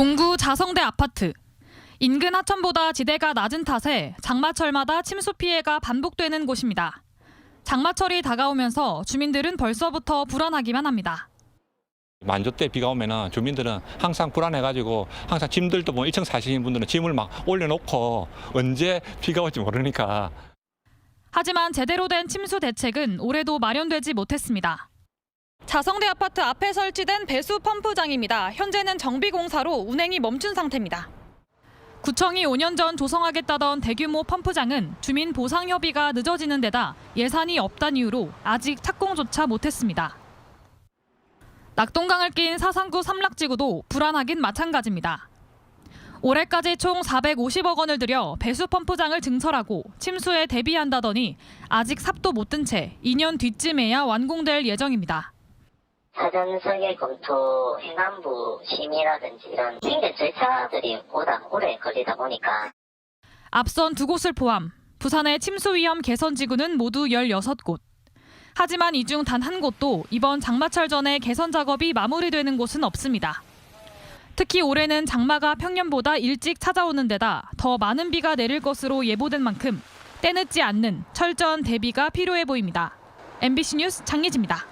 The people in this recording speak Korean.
동구 자성대 아파트. 인근 하천보다 지대가 낮은 탓에 장마철마다 침수 피해가 반복되는 곳입니다. 장마철이 다가오면서 주민들은 벌써부터 불안하기만 합니다. 만조 때 비가 오면은 주민들은 항상 불안해가지고 항상 짐들도 뭐 1층 사시는 분들은 짐을 막 올려놓고 언제 비가 올지 모르니까 하지만 제대로 된 침수 대책은 올해도 마련되지 못했습니다. 자성대 아파트 앞에 설치된 배수 펌프장입니다. 현재는 정비 공사로 운행이 멈춘 상태입니다. 구청이 5년 전 조성하겠다던 대규모 펌프장은 주민 보상 협의가 늦어지는 데다 예산이 없다는 이유로 아직 착공조차 못했습니다. 낙동강을 낀 사상구 삼락지구도 불안하긴 마찬가지입니다. 올해까지 총 450억 원을 들여 배수 펌프장을 증설하고 침수에 대비한다더니 아직 삽도 못 든 채 2년 뒤쯤에야 완공될 예정입니다. 사전 설계 검토 행안부 심의라든지 이런 행정 절차들이 보다 오래 걸리다 보니까 앞선 두 곳을 포함 부산의 침수 위험 개선 지구는 모두 16곳. 하지만 이 중 단 한 곳도 이번 장마철 전에 개선 작업이 마무리되는 곳은 없습니다. 특히 올해는 장마가 평년보다 일찍 찾아오는 데다 더 많은 비가 내릴 것으로 예보된 만큼 때늦지 않는 철저한 대비가 필요해 보입니다. MBC 뉴스 장예지입니다.